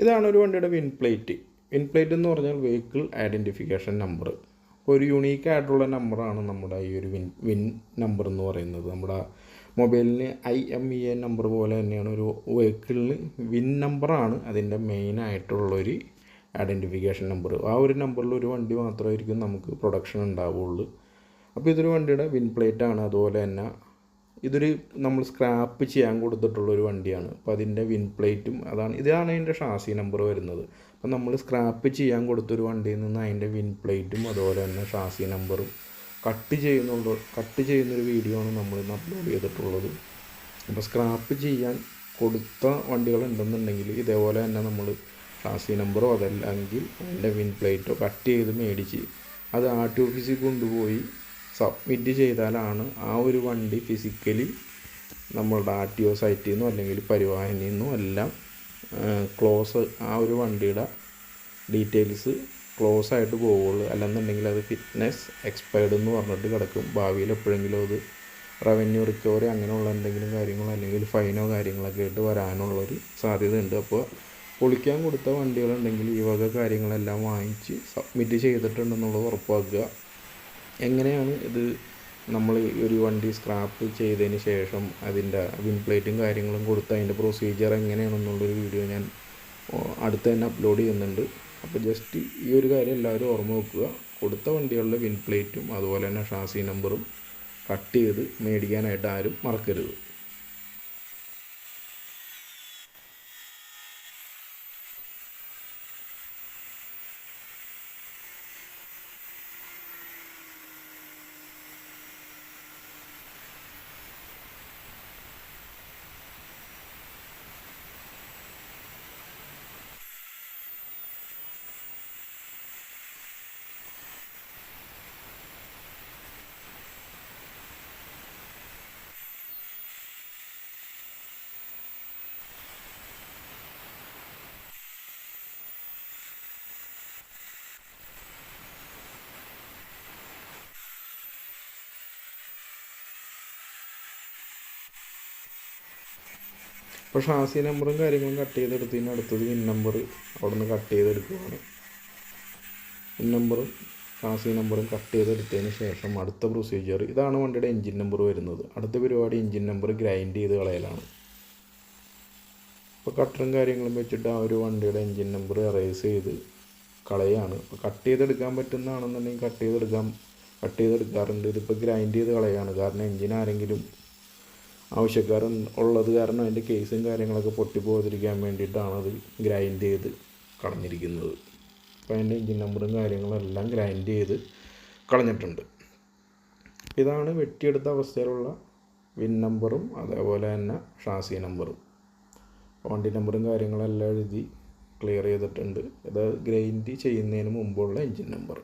ഇതാണ് ഒരു വണ്ടിയുടെ വിൻ പ്ലേറ്റ് വിൻ പ്ലേറ്റ് എന്ന് പറഞ്ഞാൽ വെഹിക്കിൾ ഐഡന്റിഫിക്കേഷൻ നമ്പർ അപ്പോൾ ഒരു യുണീക്ക് ആയിട്ടുള്ള നമ്പറാണ് നമ്മുടെ ഈ ഒരു വിൻ വിൻ നമ്പർ എന്ന് പറയുന്നത്. നമ്മുടെ മൊബൈലിന് I M E N number പോലെ തന്നെയാണ് ഒരു വെഹിക്കിളിന് വിൻ നമ്പറാണ് അതിന്റെ മെയിൻ ആയിട്ടുള്ളൊരു ഐഡന്റിഫിക്കേഷൻ നമ്പർ ആ ഒരു നമ്പറിൽ ഒരു വണ്ടി മാത്രമായിരിക്കും നമുക്ക് പ്രൊഡക്ഷൻ ഉണ്ടാവുള്ളൂ. അപ്പോൾ ഇതൊരു വണ്ടിയുടെ വിൻ പ്ലേറ്റ് ആണ്. അതുപോലെ തന്നെ ഇതൊരു നമ്മൾ സ്ക്രാപ്പ് ചെയ്യാൻ കൊടുത്തിട്ടുള്ള ഒരു വണ്ടിയാണ്. അപ്പോൾ അതിന്റെ വിൻ പ്ലേറ്റും അതാണ്. ഇതാണ് അതിന്റെ ഷാസി നമ്പർ വരുന്നത്. അപ്പം നമ്മൾ സ്ക്രാപ്പ് ചെയ്യാൻ കൊടുത്തൊരു വണ്ടിയിൽ നിന്ന് അതിന്റെ വിൻ പ്ലേറ്റും അതുപോലെ തന്നെ ഷാസി നമ്പറും കട്ട് ചെയ്യുന്നുണ്ട് കട്ട് ചെയ്യുന്നൊരു വീഡിയോ ആണ് നമ്മൾ ഇന്ന് അപ്ലോഡ് ചെയ്തിട്ടുള്ളത്. അപ്പോൾ സ്ക്രാപ്പ് ചെയ്യാൻ കൊടുത്ത വണ്ടികൾ ഉണ്ടെന്നുണ്ടെങ്കിൽ ഇതേപോലെ തന്നെ നമ്മൾ ഷാസി നമ്പറോ അതല്ലെങ്കിൽ അതിന്റെ വിൻ പ്ലേറ്റോ കട്ട് ചെയ്ത് മേടിച്ച് അത് ആർ ടി ഓഫീസിൽ കൊണ്ടുപോയി സബ്മിറ്റ് ചെയ്താലാണ് ആ ഒരു വണ്ടി ഫിസിക്കലി നമ്മളുടെ ആർ ടി ഒ സൈറ്റിൽ നിന്നും അല്ലെങ്കിൽ പരിവാഹനിൽ നിന്നും എല്ലാം ക്ലോസ് ആ ഒരു വണ്ടിയുടെ ഡീറ്റെയിൽസ് ക്ലോസ് ആയിട്ട് പോവുള്ളൂ. അല്ലെന്നുണ്ടെങ്കിൽ അത് ഫിറ്റ്നസ് എക്സ്പയർഡ് എന്ന് പറഞ്ഞിട്ട് കിടക്കും. ഭാവിയിൽ എപ്പോഴെങ്കിലും അത് റവന്യൂ റിക്കവറി അങ്ങനെയുള്ള എന്തെങ്കിലും കാര്യങ്ങളോ അല്ലെങ്കിൽ ഫൈനോ കാര്യങ്ങളൊക്കെ ആയിട്ട് വരാനുള്ളൊരു സാധ്യതയുണ്ട്. അപ്പോൾ പൊളിക്കാൻ കൊടുത്ത വണ്ടികളുണ്ടെങ്കിൽ ഈ വക കാര്യങ്ങളെല്ലാം വാങ്ങിച്ച് സബ്മിറ്റ് ചെയ്തിട്ടുണ്ടെന്നുള്ളത് ഉറപ്പാക്കുക. എങ്ങനെയാണ് ഇത് നമ്മൾ ഒരു വണ്ടി സ്ക്രാപ്പ് ചെയ്തതിന് ശേഷം അതിന്റെ വിൻ പ്ലേറ്റും കാര്യങ്ങളും കൊടുത്ത് അതിന്റെ പ്രൊസീജിയർ എങ്ങനെയാണെന്നുള്ളൊരു വീഡിയോ ഞാൻ അടുത്ത് തന്നെ അപ്ലോഡ് ചെയ്യുന്നുണ്ട്. അപ്പോൾ ജസ്റ്റ് ഈ ഒരു കാര്യം എല്ലാവരും ഓർമ്മ വെക്കുക. കൊടുത്ത വണ്ടികളുടെ വിൻ പ്ലേറ്റും അതുപോലെ തന്നെ ഷാസി നമ്പറും കട്ട് ചെയ്ത് മേടിക്കാനായിട്ട് ആരും മറക്കരുത്. അപ്പോൾ ഷാസി നമ്പറും കാര്യങ്ങളും കട്ട് ചെയ്തെടുത്തതിന് അടുത്തത് വിൻ നമ്പർ അവിടെ നിന്ന് കട്ട് ചെയ്തെടുക്കുകയാണ് വിൻ നമ്പറും ഷാസി നമ്പറും കട്ട് ചെയ്തെടുത്തതിന് ശേഷം അടുത്ത പ്രൊസീജിയർ ഇതാണ് വണ്ടിയുടെ എൻജിൻ നമ്പർ വരുന്നത്. അടുത്ത പരിപാടി എൻജിൻ നമ്പർ ഗ്രൈൻഡ് ചെയ്ത് കളയലാണ്. ഇപ്പോൾ കട്ടറും കാര്യങ്ങളും വെച്ചിട്ട് ആ ഒരു വണ്ടിയുടെ എൻജിൻ നമ്പർ എറേസ് ചെയ്ത് കളയാണ്. ഇപ്പോൾ കട്ട് ചെയ്തെടുക്കാൻ പറ്റുന്നതാണെന്നുണ്ടെങ്കിൽ കട്ട് ചെയ്തെടുക്കാൻ കട്ട് ചെയ്തെടുക്കാറുണ്ട്. ഇതിപ്പോൾ ഗ്രൈൻഡ് ചെയ്ത് കളയാണ്. കാരണം എൻജിൻ ആരെങ്കിലും ആവശ്യക്കാരൻ ഉള്ളത് കാരണം അതിന്റെ കേസും കാര്യങ്ങളൊക്കെ പൊട്ടിപ്പോകാതിരിക്കാൻ വേണ്ടിയിട്ടാണ് അത് ഗ്രൈൻഡ് ചെയ്ത് കളഞ്ഞിരിക്കുന്നത്. അപ്പോൾ അതിന്റെ എൻജിൻ നമ്പറും കാര്യങ്ങളും എല്ലാം ഗ്രൈൻഡ് ചെയ്ത് കളഞ്ഞിട്ടുണ്ട്. ഇതാണ് വെട്ടിയെടുത്ത അവസ്ഥയിലുള്ള വിൻ നമ്പറും അതേപോലെ തന്നെ ഷാസി നമ്പറും. വണ്ടി നമ്പറും കാര്യങ്ങളെല്ലാം എഴുതി ക്ലിയർ ചെയ്തിട്ടുണ്ട്. ഇത് ഗ്രൈൻഡ് ചെയ്യുന്നതിന് മുമ്പുള്ള എൻജിൻ നമ്പർ.